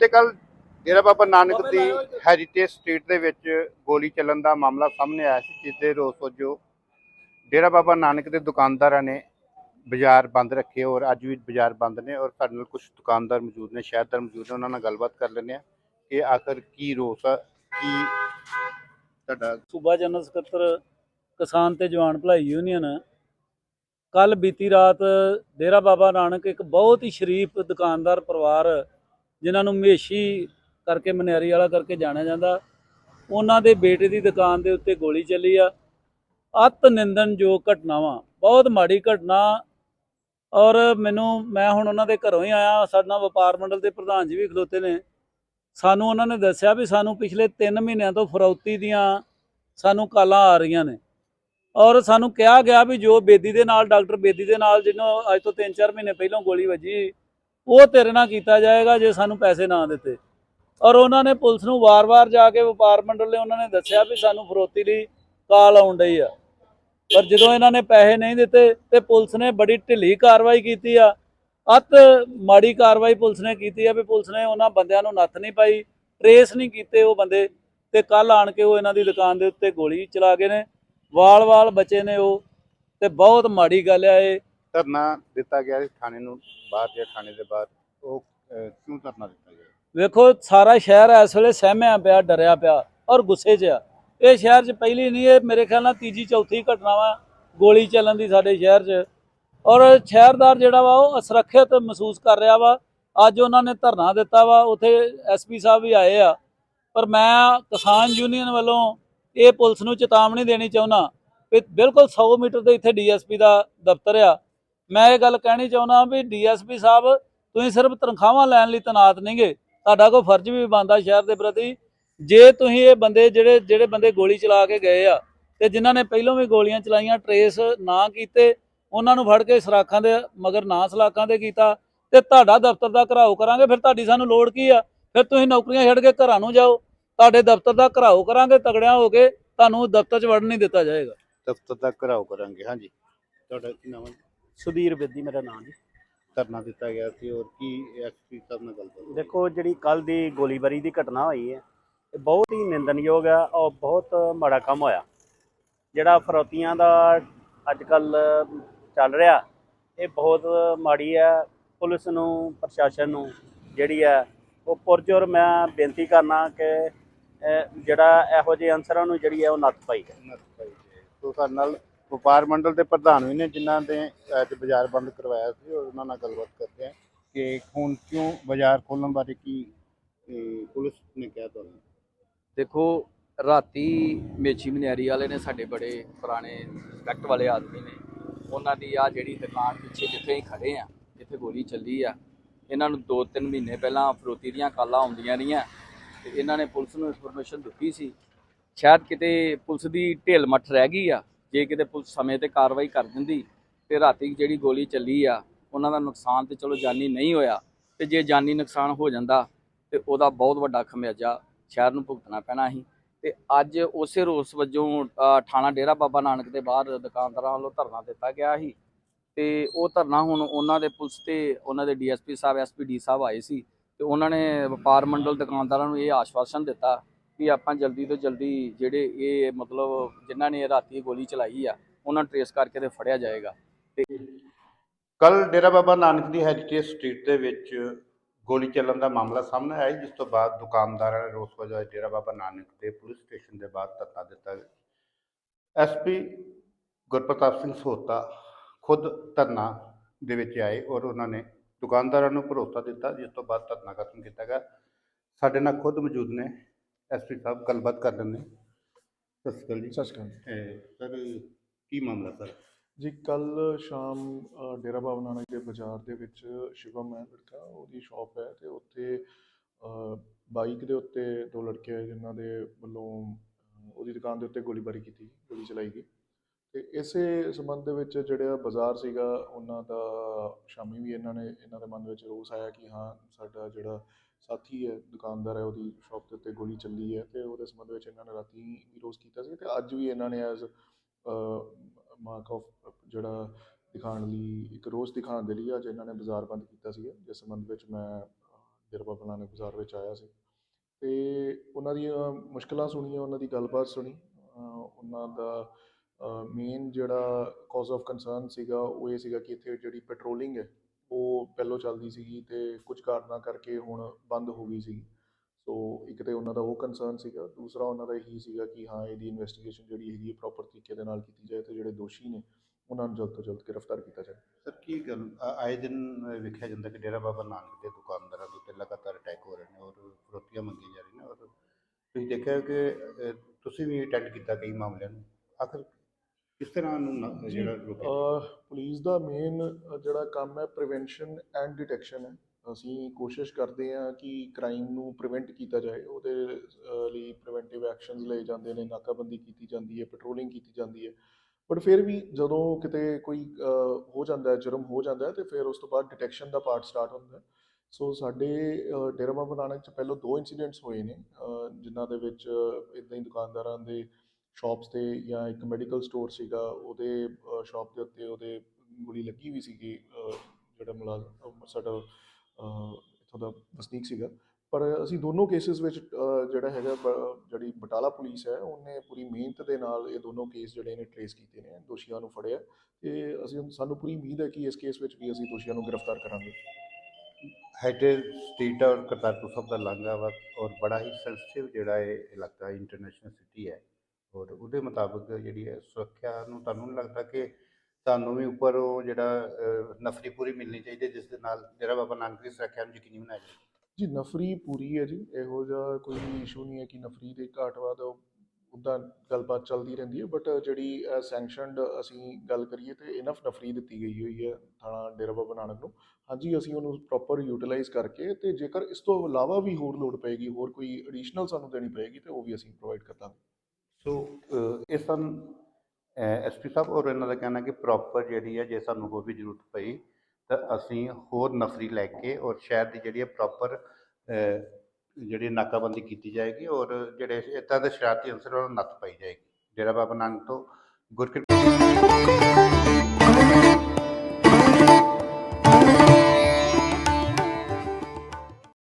ਬੀਤੇ ਕੱਲ ਡੇਰਾ ਬਾਬਾ ਨਾਨਕ ਦੀ ਹੈਰੀਟੇਜ ਸਟਰੀਟ ਦੇ ਵਿੱਚ ਗੋਲੀ ਚੱਲਣ ਦਾ ਮਾਮਲਾ ਸਾਹਮਣੇ ਆਇਆ ਸੀ ਜਿਸ ਦੇ ਰੋਸ ਵਜੋਂ ਡੇਰਾ ਬਾਬਾ ਨਾਨਕ ਦੇ ਦੁਕਾਨਦਾਰਾਂ ਨੇ ਬਾਜ਼ਾਰ ਬੰਦ ਰੱਖੇ ਔਰ ਅੱਜ ਵੀ ਬਾਜ਼ਾਰ ਬੰਦ ਨੇ ਔਰ ਸਾਡੇ ਨਾਲ ਕੁਝ ਦੁਕਾਨਦਾਰ ਮੌਜੂਦ ਨੇ ਸ਼ਹਿਰਦਾਰ ਮੌਜੂਦ ਨੇ ਉਹਨਾਂ ਨਾਲ ਗੱਲਬਾਤ ਕਰ ਲੈਂਦੇ ਆ ਕਿ ਆਖਰ ਕੀ ਰੋਸ ਆ ਕੀ ਤੁਹਾਡਾ ਸੂਬਾ ਜਨਰਲ ਸਕੱਤਰ ਕਿਸਾਨ ਤੇ ਜਵਾਨ ਭਲਾਈ ਯੂਨੀਅਨ ਕੱਲ ਬੀਤੀ ਰਾਤ ਡੇਰਾ ਬਾਬਾ ਨਾਨਕ ਇੱਕ ਬਹੁਤ ਹੀ ਸ਼ਰੀਫ ਦੁਕਾਨਦਾਰ ਪਰਿਵਾਰ ਜਿਨ੍ਹਾਂ ਨੂੰ ਮੇਸ਼ੀ ਕਰਕੇ, ਮਨਿਆਰੀ ਵਾਲਾ ਕਰਕੇ ਜਾਣਿਆ ਜਾਂਦਾ। ਉਹਨਾਂ ਦੇ ਬੇਟੇ ਦੀ ਦੁਕਾਨ ਦੇ ਉੱਤੇ ਗੋਲੀ ਚੱਲੀ ਆ। ਅਤ ਨਿੰਦਨਯੋਗ ਘਟਨਾਵਾਂ, ਬਹੁਤ ਮਾੜੀ ਘਟਨਾ। ਔਰ ਮੈਨੂੰ, ਮੈਂ ਹੁਣ ਉਹਨਾਂ ਦੇ ਘਰੋਂ ਹੀ ਆਇਆ। ਸਾਡਾ ਵਪਾਰ ਮੰਡਲ ਦੇ ਪ੍ਰਧਾਨ ਜੀ ਵੀ ਖਲੋਤੇ ਨੇ। ਸਾਨੂੰ ਉਹਨਾਂ ਨੇ ਦੱਸਿਆ ਵੀ ਸਾਨੂੰ ਪਿਛਲੇ 3 ਮਹੀਨਿਆਂ ਤੋਂ ਫਰੌਤੀ ਦੀਆਂ ਸਾਨੂੰ ਕਾਲਾਂ ਆ ਰਹੀਆਂ ਨੇ। ਔਰ ਸਾਨੂੰ ਕਿਹਾ ਗਿਆ ਵੀ ਜੋ ਬੇਦੀ ਦੇ ਨਾਲ, ਡਾਕਟਰ ਬੇਦੀ ਦੇ ਨਾਲ, ਜਿਹਨੂੰ ਅੱਜ ਤੋਂ 3-4 ਮਹੀਨੇ ਪਹਿਲਾਂ ਗੋਲੀ ਵੱਜੀ ਉਹ ਤੇਰੇ ਨਾਲ ਕੀਤਾ ਜਾਏਗਾ ਜੇ ਸਾਨੂੰ ਪੈਸੇ ਨਾ ਦਿੱਤੇ। ਔਰ ਉਹਨਾਂ ਨੇ ਪੁਲਿਸ ਨੂੰ ਵਾਰ-ਵਾਰ ਜਾ ਕੇ ਵਪਾਰ ਮੰਡਲ ਨੇ ਉਹਨਾਂ ਨੇ ਦੱਸਿਆ ਵੀ ਸਾਨੂੰ ਫਰੋਤੀ ਲਈ ਕਾਲ ਆਉਣ ਡਈ ਆ। ਪਰ ਜਦੋਂ ਇਹਨਾਂ ਨੇ ਪੈਸੇ ਨਹੀਂ ਦਿੱਤੇ ਤੇ ਪੁਲਿਸ ਨੇ ਬੜੀ ਢਿੱਲੀ ਕਾਰਵਾਈ ਕੀਤੀ ਆ। ਅਤ ਮਾੜੀ ਕਾਰਵਾਈ ਪੁਲਿਸ ਨੇ ਕੀਤੀ ਆ ਵੀ ਪੁਲਿਸ ਨੇ ਉਹਨਾਂ ਬੰਦਿਆਂ ਨੂੰ ਨੱਥ ਨਹੀਂ ਪਾਈ, ਟਰੇਸ ਨਹੀਂ ਕੀਤੇ ਉਹ ਬੰਦੇ ਤੇ ਕੱਲ ਆਣ ਕੇ ਉਹ ਇਹਨਾਂ ਦੀ ਦੁਕਾਨ ਦੇ ਉੱਤੇ ਗੋਲੀ ਚਲਾ ਗਏ ਨੇ। ਵਾਲ-ਵਾਲ ਬਚੇ ਨੇ ਉਹ ਤੇ ਬਹੁਤ ਮਾੜੀ ਗੱਲ ਆ ਇਹ। ਧਰਨਾ ਦਿੱਤਾ ਗਿਆ ਸੀ ਥਾਣੇ ਨੂੰ ਬਾਹਰ ਜਾਂ ਥਾਣੇ ਦੇ ਬਾਹਰ। ਉਹ ਅਹ, ਕਿਉਂ ਧਰਨਾ ਦਿੱਤਾ ਗਿਆ? ਵੇਖੋ ਸਾਰਾ ਸ਼ਹਿਰ ਇਸ ਵੇਲੇ ਸਹਿਮਿਆ ਪਿਆ ਡਰਿਆ ਪਿਆ ਔਰ ਗੁੱਸੇ 'ਚ ਆ। ਇਹ ਸ਼ਹਿਰ 'ਚ ਪਹਿਲੀ ਨਹੀਂ ਇਹ ਮੇਰੇ ਖਿਆਲ ਨਾਲ ਤੀਜੀ ਚੌਥੀ ਘਟਨਾ ਵਾ ਗੋਲੀ ਚੱਲਣ ਦੀ ਸਾਡੇ ਸ਼ਹਿਰ 'ਚ। ਔਰ ਸ਼ਹਿਰਦਾਰ ਜਿਹੜਾ ਵਾ ਉਹ ਅਸੁਰੱਖਿਅਤ ਮਹਿਸੂਸ ਕਰ ਰਿਹਾ ਵਾ। ਅੱਜ ਉਹਨਾਂ ਨੇ ਧਰਨਾ ਦਿੱਤਾ ਵਾ ਉੱਥੇ ਐਸਪੀ ਸਾਹਿਬ ਵੀ ਆਏ ਆ। ਪਰ ਮੈਂ ਕਿਸਾਨ ਯੂਨੀਅਨ ਵੱਲੋਂ ਇਹ ਪੁਲਿਸ ਨੂੰ ਚੇਤਾਵਨੀ ਦੇਣੀ ਚਾਹੁੰਦਾ ਵੀ ਬਿਲਕੁਲ 100 ਮੀਟਰ ਦੇ ਇੱਥੇ ਡੀਐਸਪੀ ਦਾ ਦਫ਼ਤਰ ਆ। ਮੈਂ ਇਹ ਗੱਲ ਕਹਿਣੀ ਚਾਹੁੰਦਾ ਵੀ ਡੀਐਸਪੀ ਸਾਹਿਬ, ਤੁਸੀਂ ਸਿਰਫ ਤਨਖਾਹਾਂ ਲੈਣ ਲਈ ਤਨਾਤ ਨਹੀਂਗੇ। ਤੁਹਾਡਾ ਕੋਈ ਫਰਜ਼ ਵੀ ਬਣਦਾ ਸ਼ਹਿਰ ਦੇ ਪ੍ਰਤੀ। ਜੇ ਤੁਸੀਂ ਇਹ ਬੰਦੇ ਜਿਹੜੇ ਜਿਹੜੇ ਬੰਦੇ ਗੋਲੀ ਚਲਾ ਕੇ ਗਏ ਆ ਤੇ ਜਿਨ੍ਹਾਂ ਨੇ ਪਹਿਲਾਂ ਵੀ ਗੋਲੀਆਂ ਚਲਾਈਆਂ, ਟਰੇਸ ਨਾ ਕੀਤੇ, ਉਹਨਾਂ ਨੂੰ ਫੜ ਕੇ ਸਰਾਖਾਂ ਦੇ ਮਗਰ ਨਾ ਸਲਾਖਾਂ ਦੇ ਕੀਤਾ ਤੇ ਤੁਹਾਡਾ ਦਫ਼ਤਰ ਦਾ ਘਰਾਓ ਕਰਾਂਗੇ, ਫਿਰ ਤੁਹਾਡੀ ਸਾਨੂੰ ਲੋੜ ਕੀ ਆ? ਫਿਰ ਤੁਸੀਂ ਨੌਕਰੀਆਂ ਛੱਡ ਕੇ ਘਰਾਂ ਨੂੰ ਜਾਓ। ਤੁਹਾਡੇ ਦਫ਼ਤਰ ਦਾ ਘਰਾਓ ਕਰਾਂਗੇ, ਤਗੜਿਆਂ ਹੋ ਕੇ, ਤੁਹਾਨੂੰ ਦਫ਼ਤਰ 'ਚ ਵੜਨ ਨਹੀਂ ਦਿੱਤਾ ਜਾਏਗਾ। ਦਫ਼ਤਰ ਦਾ ਘਰਾਓ ਕਰਾਂਗੇ, ਹਾਂਜੀ। ਤੁਹਾਡਾ ਕੀ ਨਾਮ ਹੈ? ਸੁਧੀਰ ਬੇਦੀ ਮੇਰਾ ਨਾਮ ਜੀ। ਧਰਨਾ ਦਿੱਤਾ ਗਿਆ ਸੀ ਔਰ ਕੀ ਐਸਪੀ ਸਾਹਿਬ ਨਾਲ ਗੱਲਬਾਤ ਹੋਈ? ਦੇਖੋ ਜਿਹੜੀ ਕੱਲ ਦੀ ਗੋਲੀਬਾਰੀ ਦੀ ਘਟਨਾ ਹੋਈ ਹੈ ਇਹ ਬਹੁਤ ਹੀ ਨਿੰਦਨਯੋਗ ਹੈ ਔਰ ਬਹੁਤ ਮਾੜਾ ਕੰਮ ਹੋਇਆ। ਜਿਹੜਾ ਫਰੌਤੀਆਂ ਦਾ ਅੱਜ ਕੱਲ ਚੱਲ ਰਿਹਾ ਇਹ ਬਹੁਤ ਮਾੜੀ ਹੈ। ਪੁਲਿਸ ਨੂੰ ਪ੍ਰਸ਼ਾਸਨ ਨੂੰ ਜਿਹੜੀ ਹੈ ਉਹ ਪੁਰਜੋਰ ਮੈਂ ਬੇਨਤੀ ਕਰਨਾ ਕਿ ਜਿਹੜਾ ਇਹੋ ਜਿਹੇ ਅਨਸਰਾਂ ਨੂੰ ਜਿਹੜੀ ਹੈ ਉਹ ਨੱਥ ਪਾਈ ਜਾਏ। ਸੋ ਸਾਡੇ ਨਾਲ ਵਪਾਰ ਮੰਡਲ ਦੇ ਪ੍ਰਧਾਨ ਵੀ ਨੇ, ਜਿਨ੍ਹਾਂ ਨੇ ਅੱਜ ਬਾਜ਼ਾਰ ਬੰਦ ਕਰਵਾਇਆ ਸੀ, ਔਰ ਉਹਨਾਂ ਨਾਲ ਗੱਲਬਾਤ ਕਰਦੇ ਆ ਕਿ ਹੁਣ ਕਿਉਂ ਬਾਜ਼ਾਰ ਖੋਲਣ ਬਾਰੇ ਕੀ ਪੁਲਿਸ ਨੇ ਕਿਹਾ ਤੁਹਾਨੂੰ? ਦੇਖੋ, ਰਾਤੀ ਮੇਚੀ ਮਨਿਆਰੀ ਵਾਲੇ ਨੇ ਸਾਡੇ ਬੜੇ ਪੁਰਾਣੇ ਰਿਸਪੈਕਟ ਵਾਲੇ ਆਦਮੀ ਨੇ। ਉਹਨਾਂ ਦੀ ਆ ਜਿਹੜੀ ਦੁਕਾਨ ਪਿੱਛੇ ਜਿੱਥੇ ਹੀ ਖੜੇ ਆ ਜਿੱਥੇ ਗੋਲੀ ਚੱਲੀ ਆ, ਇਹਨਾਂ ਨੂੰ 2-3 ਮਹੀਨੇ ਪਹਿਲਾਂ ਫਰੋਤੀ ਦੀਆਂ ਕਾਲਾਂ ਆਉਂਦੀਆਂ ਰਹੀਆਂ, ਤੇ ਇਹਨਾਂ ਨੇ ਪੁਲਿਸ ਨੂੰ ਇਨਫੋਰਮੇਸ਼ਨ ਦਿੱਤੀ ਸੀ। ਸ਼ਾਇਦ ਕਿਤੇ ਪੁਲਿਸ ਦੀ ਢਿੱਲ ਮੱਠ ਰਹਿ ਗਈ ਆ ਜੇ ਕਿਤੇ ਪੁਲਿਸ ਸਮੇਂ ਤੇ ਕਾਰਵਾਈ ਕਰ ਦਿੰਦੀ ਤੇ ਰਾਤੀ ਜਿਹੜੀ ਗੋਲੀ ਚੱਲੀ ਆ, ਉਹਨਾਂ ਦਾ ਨੁਕਸਾਨ ਤੇ ਚਲੋ ਜਾਨੀ ਨਹੀਂ ਹੋਇਆ, ਤੇ ਜੇ ਜਾਨੀ ਨੁਕਸਾਨ ਹੋ ਜਾਂਦਾ ਤੇ ਉਹਦਾ ਬਹੁਤ ਵੱਡਾ ਖਮਿਆਜਾ ਸ਼ਹਿਰ ਨੂੰ ਭੁਗਤਣਾ ਪੈਣਾ ਸੀ। ਤੇ ਅੱਜ ਉਸੇ ਰੋਸ ਵਜੋਂ ਥਾਣਾ ਡੇਰਾ ਬਾਬਾ ਨਾਨਕ ਦੇ ਬਾਹਰ ਦੁਕਾਨਦਾਰਾਂ ਵੱਲੋਂ ਧਰਨਾ ਦਿੱਤਾ ਗਿਆ ਸੀ। ਤੇ ਉਹ ਧਰਨਾ ਹੁਣ ਉਹਨਾਂ ਦੇ ਪੁਲਿਸ ਤੇ, ਉਹਨਾਂ ਦੇ ਡੀਐਸਪੀ ਸਾਹਿਬ, ਐਸਪੀਡੀ ਸਾਹਿਬ ਆਏ ਸੀ ਤੇ ਉਹਨਾਂ ਨੇ ਵਪਾਰ ਮੰਡਲ ਦੁਕਾਨਦਾਰਾਂ ਨੂੰ ਇਹ ਆਸ਼ਵਾਸਨ ਦਿੱਤਾ ਕਿ ਆਪਾਂ ਜਲਦੀ ਤੋਂ ਜਲਦੀ ਜਿਹੜੇ ਇਹ ਮਤਲਬ ਜਿਨ੍ਹਾਂ ਨੇ ਰਾਤੀ ਗੋਲੀ ਚਲਾਈ ਆ, ਉਹਨਾਂ ਨੂੰ ਟਰੇਸ ਕਰਕੇ ਤੇ ਫੜਿਆ ਜਾਏਗਾ। ਕੱਲ ਡੇਰਾ ਬਾਬਾ ਨਾਨਕ ਦੀ ਹੈਰੀਟੇਜ ਸਟਰੀਟ ਦੇ ਵਿੱਚ ਗੋਲੀ ਚੱਲਣ ਦਾ ਮਾਮਲਾ ਸਾਹਮਣੇ ਆਇਆ ਜਿਸ ਤੋਂ ਬਾਅਦ ਦੁਕਾਨਦਾਰਾਂ ਨੇ ਰੋਸ ਵਜੋਂ ਡੇਰਾ ਬਾਬਾ ਨਾਨਕ ਦੇ ਪੁਲਿਸ ਸਟੇਸ਼ਨ ਦੇ ਬਾਅਦ ਧਰਨਾ ਦਿੱਤਾ। ਐਸਪੀ ਗੁਰਪ੍ਰਤਾਪ ਸਿੰਘ ਸੋਤਾ ਖੁਦ ਧਰਨਾ ਦੇ ਵਿੱਚ ਆਏ ਔਰ ਉਹਨਾਂ ਨੇ ਦੁਕਾਨਦਾਰਾਂ ਨੂੰ ਭਰੋਸਾ ਦਿੱਤਾ, ਜਿਸ ਤੋਂ ਬਾਅਦ ਧਰਨਾ ਖਤਮ ਕੀਤਾ ਗਿਆ। ਸਾਡੇ ਨਾਲ ਖੁਦ ਮੌਜੂਦ ਨੇ ਐਸਪੀ ਸਾਹਿਬ ਗੱਲਬਾਤ ਕਰ ਨੇ ਸਤਿ ਸ਼੍ਰੀ ਅਕਾਲ ਜੀ। ਸਤਿ ਸ਼੍ਰੀ ਅਕਾਲ ਸਰ ਕੀ ਮਾਮਲਾ ਸਰ? ਜੀ ਕੱਲ ਸ਼ਾਮ ਡੇਰਾ ਬਾਬਾ ਨਾਨਕ ਦੇ ਬਾਜ਼ਾਰ ਦੇ ਵਿੱਚ ਸ਼ਿਵਮ ਹੈ ਲੜਕਾ ਉਹਦੀ ਸ਼ਾਪ ਹੈ ਤੇ ਉੱਥੇ ਬਾਈਕ ਦੇ ਉੱਤੇ ਦੋ ਲੜਕੇ ਆਏ ਜਿਨ੍ਹਾਂ ਦੇ ਵੱਲੋਂ ਉਹਦੀ ਦੁਕਾਨ ਦੇ ਉੱਤੇ ਗੋਲੀਬਾਰੀ ਕੀਤੀ ਗੋਲੀ ਚਲਾਈ ਗਈ। ਤੇ ਇਸੇ ਸੰਬੰਧ ਦੇ ਵਿੱਚ ਜਿਹੜਾ ਬਾਜ਼ਾਰ ਸੀਗਾ ਉਹਨਾਂ ਦਾ ਸ਼ਾਮੀ ਵੀ ਇਹਨਾਂ ਨੇ ਇਹਨਾਂ ਦੇ ਮਨ ਵਿੱਚ ਰੋਸ ਆਇਆ ਕਿ ਹਾਂ ਸਾਡਾ ਜਿਹੜਾ ਸਾਥੀ ਹੈ, ਦੁਕਾਨਦਾਰ ਹੈ, ਉਹਦੀ ਸ਼ਾਪ ਦੇ ਉੱਤੇ ਗੋਲੀ ਚੱਲੀ ਹੈ ਤੇ ਉਹਦੇ ਸੰਬੰਧ ਵਿੱਚ ਇਹਨਾਂ ਨੇ ਰਾਤੀ ਵੀ ਰੋਸ ਕੀਤਾ ਸੀ ਤੇ ਅੱਜ ਵੀ ਇਹਨਾਂ ਨੇ ਐਜ਼ ਮਾਰਕ ਆਫ ਜਿਹੜਾ ਦਿਖਾਉਣ ਲਈ ਇੱਕ ਰੋਸ ਦਿਖਾਉਣ ਦੇ ਲਈ ਅੱਜ ਇਹਨਾਂ ਨੇ ਬਾਜ਼ਾਰ ਬੰਦ ਕੀਤਾ ਸੀ ਜਿਸ ਸੰਬੰਧ ਵਿੱਚ ਮੈਂ ਡੇਰਾ ਬਾਬਾ ਨਾਨਕ ਬਾਜ਼ਾਰ ਵਿੱਚ ਆਇਆ ਸੀ। ਤੇ ਉਹਨਾਂ ਦੀਆਂ ਮੁਸ਼ਕਲਾਂ ਸੁਣੀਆਂ, ਉਹਨਾਂ ਦੀ ਗੱਲਬਾਤ ਸੁਣੀ ਉਹਨਾਂ ਦਾ ਮੇਨ ਜਿਹੜਾ ਕਾਜ਼ ਆਫ ਕੰਸਰਨ ਸੀਗਾ, ਉਹ ਇਹ ਸੀਗਾ ਕਿ ਇੱਥੇ ਜਿਹੜੀ ਪੈਟਰੋਲਿੰਗ ਹੈ ਉਹ ਪਹਿਲਾਂ ਚੱਲਦੀ ਸੀਗੀ ਤੇ ਕੁਝ ਕਾਰਨਾਂ ਕਰਕੇ ਹੁਣ ਬੰਦ ਹੋ ਗਈ ਸੀਗੀ। ਸੋ ਇੱਕ ਤੇ ਉਹਨਾਂ ਦਾ ਉਹ ਕੰਸਰਨ ਸੀਗਾ ਦੂਸਰਾ ਉਹਨਾਂ ਦਾ ਇਹੀ ਸੀਗਾ ਕਿ ਹਾਂ ਇਹਦੀ ਇਨਵੈਸਟੀਗੇਸ਼ਨ ਜਿਹੜੀ ਹੈਗੀ ਹੈ ਪ੍ਰੋਪਰ ਤਰੀਕੇ ਦੇ ਨਾਲ ਕੀਤੀ ਜਾਏ ਤੇ ਜਿਹੜੇ ਦੋਸ਼ੀ ਨੇ ਉਹਨਾਂ ਨੂੰ ਜਲਦ ਤੋਂ ਜਲਦ ਗ੍ਰਿਫਤਾਰ ਕੀਤਾ ਜਾਏ ਸਰ ਕੀ ਗੱਲ? ਆ- ਆਏ ਦਿਨ ਵੇਖਿਆ ਜਾਂਦਾ ਕਿ ਡੇਰਾ ਬਾਬਾ ਨਾਨਕ ਦੇ ਦੁਕਾਨਦਾਰਾਂ ਦੇ ਉੱਤੇ ਲਗਾਤਾਰ ਅਟੈਕ ਹੋ ਰਹੇ ਨੇ ਔਰ ਫਰੋਤੀਆਂ ਮੰਗੀਆਂ ਜਾ ਰਹੀਆਂ ਨੇ ਔਰ ਤੁਸੀਂ ਦੇਖਿਆ ਕਿ ਅ, ਤੁਸੀਂ ਵੀ ਅਟੈਂਡ ਕੀਤਾ ਕਈ ਮਾਮਲਿਆਂ ਨੂੰ। ਆਖਰ ਕਿਸ ਤਰ੍ਹਾਂ ਨੂੰ ਜਿਹੜਾ ਪੁਲਿਸ ਦਾ ਮੇਨ ਜਿਹੜਾ ਕੰਮ ਹੈ ਪ੍ਰੀਵੈਂਸ਼ਨ ਐਂਡ ਡਿਟੈਕਸ਼ਨ ਹੈ। ਅਸੀਂ ਕੋਸ਼ਿਸ਼ ਕਰਦੇ ਹਾਂ ਕਿ ਕ੍ਰਾਈਮ ਨੂੰ ਪ੍ਰੀਵੈਂਟ ਕੀਤਾ ਜਾਏ। ਉਹਦੇ ਲਈ ਪ੍ਰੀਵੈਂਟਿਵ ਐਕਸ਼ਨਸ ਲਏ ਜਾਂਦੇ ਨੇ ਨਾਕਾਬੰਦੀ ਕੀਤੀ ਜਾਂਦੀ ਹੈ ਪੈਟਰੋਲਿੰਗ ਕੀਤੀ ਜਾਂਦੀ ਹੈ। ਬਟ ਫਿਰ ਵੀ ਜਦੋਂ ਕਿਤੇ ਕੋਈ ਹੋ ਜਾਂਦਾ ਹੈ ਜੁਰਮ ਹੋ ਜਾਂਦਾ ਹੈ ਤੇ ਫਿਰ ਉਸ ਤੋਂ ਬਾਅਦ ਡਿਟੈਕਸ਼ਨ ਦਾ ਪਾਰਟ ਸਟਾਰਟ ਹੁੰਦਾ ਹੈ। ਸੋ ਸਾਡੇ ਅਹ, ਡੇਰਾ ਬਾਬਾ ਨਾਨਕ ਚ ਪਹਿਲਾਂ ਦੋ ਇਨਸੀਡੈਂਟਸ ਹੋਏ ਨੇ। ਜਿਨ੍ਹਾਂ ਦੇ ਵਿੱਚ ਇਦਾਂ ਹੀ ਦੁਕਾਨਦਾਰਾਂ ਦੇ ਸ਼ਾਪਸ ਤੇ ਜਾਂ ਇੱਕ ਮੈਡੀਕਲ ਸਟੋਰ ਸੀਗਾ ਉਹਦੇ ਸ਼ਾਪ ਦੇ ਉੱਤੇ ਉਹਦੇ ਗੋਲੀ ਲੱਗੀ ਵੀ ਸੀਗੀ ਜਿਹੜਾ ਮੁਲਾਜ਼ਮ ਸਾਡਾ ਅਹ, ਇੱਥੋਂ ਦਾ ਵਸਨੀਕ ਸੀਗਾ। ਪਰ ਅਸੀਂ ਦੋਨੋਂ ਕੇਸਿਸ ਵਿੱਚ ਜਿਹੜਾ ਹੈਗਾ ਬ- ਜਿਹੜੀ ਬਟਾਲਾ ਪੁਲਿਸ ਹੈ ਉਹਨੇ ਪੂਰੀ ਮਿਹਨਤ ਦੇ ਨਾਲ ਇਹ ਦੋਨੋਂ ਕੇਸ ਜਿਹੜੇ ਨੇ ਟਰੇਸ ਕੀਤੇ ਨੇ ਦੋਸ਼ੀਆਂ ਨੂੰ ਫੜਿਆ ਤੇ ਅਸੀਂ ਸਾਨੂੰ ਪੂਰੀ ਉਮੀਦ ਹੈ ਕਿ ਇਸ ਕੇਸ ਵਿੱਚ ਵੀ ਅਸੀਂ ਦੋਸ਼ੀਆਂ ਨੂੰ ਗ੍ਰਿਫਤਾਰ ਕਰਾਂਗੇ। ਹੈਟੇਜ ਸਟੇਟ ਔਰ ਕਰਤਾਰਪੁਰ ਸਾਹਿਬ ਦਾ ਲਾਂਘਾ ਵਾ ਔਰ ਬੜਾ ਹੀ ਸੈਂਸਿਟਿਵ ਜਿਹੜਾ ਇਹ ਇਲਾਕਾ ਇੰਟਰਨੈਸ਼ਨਲ ਸਿਟੀ ਹੈ। ਔਰ ਉਹਦੇ ਮੁਤਾਬਕ ਜਿਹੜੀ ਹੈ ਸੁਰੱਖਿਆ ਨੂੰ ਤੁਹਾਨੂੰ ਨਹੀਂ ਲੱਗਦਾ ਕਿ ਤੁਹਾਨੂੰ ਵੀ ਉੱਪਰ ਉਹ ਜਿਹੜਾ ਨਫਰੀ ਪੂਰੀ ਮਿਲਣੀ ਚਾਹੀਦੀ ਹੈ, ਜਿਸ ਦੇ ਨਾਲ ਡੇਰਾ ਬਾਬਾ ਨਾਨਕ ਦੀ ਸੁਰੱਖਿਆ ਨੂੰ ਯਕੀਨੀ ਬਣਾਇਆ ਜਾਵੇ? ਜੀ ਨਫਰੀ ਪੂਰੀ ਹੈ ਜੀ। ਇਹੋ ਜਿਹਾ ਕੋਈ ਇਸ਼ੂ ਨਹੀਂ ਹੈ ਕਿ ਨਫਰੀ ਦੇ ਘਾਟਵਾਦ ਉੱਦਾਂ ਗੱਲਬਾਤ ਚੱਲਦੀ ਰਹਿੰਦੀ ਹੈ ਬਟ ਜਿਹੜੀ ਸੈਂਕਸ਼ਨਡ ਅਸੀਂ ਗੱਲ ਕਰੀਏ ਤੇ ਇਨਫ ਨਫਰੀ ਦਿੱਤੀ ਗਈ ਹੋਈ ਹੈ ਥਾਣਾ ਡੇਰਾ ਬਾਬਾ ਨਾਨਕ ਨੂੰ। ਹਾਂਜੀ ਅਸੀਂ ਉਹਨੂੰ ਪ੍ਰੋਪਰ ਯੂਟਿਲਾਈਜ਼ ਕਰਕੇ ਤੇ ਜੇਕਰ ਇਸ ਤੋਂ ਇਲਾਵਾ ਵੀ ਹੋਰ ਲੋੜ ਪਏਗੀ ਹੋਰ ਕੋਈ ਐਡੀਸ਼ਨਲ ਸਾਨੂੰ ਦੇਣੀ ਪਏਗੀ ਤੇ ਉਹ ਵੀ ਅਸੀਂ ਪ੍ਰੋਵਾਈਡ ਕਰ ਦਾਂਗੇ। ਸੋ ਇਹ ਸਨ ਐਸਪੀ ਸਾਹਿਬ ਔਰ ਇਹਨਾਂ ਦਾ ਕਹਿਣਾ ਕਿ ਪ੍ਰੋਪਰ ਜਿਹੜੀ ਹੈ, ਜੇ ਸਾਨੂੰ ਹੋਰ ਵੀ ਜ਼ਰੂਰਤ ਪਈ, ਤਾਂ ਅਸੀਂ ਹੋਰ ਨਫਰੀ ਲੈ ਕੇ ਔਰ ਸ਼ਹਿਰ ਦੀ ਜਿਹੜੀ ਹੈ ਪ੍ਰੋਪਰ ਜਿਹੜੀ ਨਾਕਾਬੰਦੀ ਕੀਤੀ ਜਾਏਗੀ ਔਰ ਜਿਹੜੇ ਇੱਦਾਂ ਦੇ ਸ਼ਰਾਰਤੀ ਅਨਸਰ ਉਹਨਾਂ ਨੂੰ ਨੱਥ ਪਾਈ ਜਾਏਗੀ। ਡੇਰਾ ਬਾਬਾ ਨਾਨਕ ਤੋਂ ਗੁਰਕਿਰਪਾ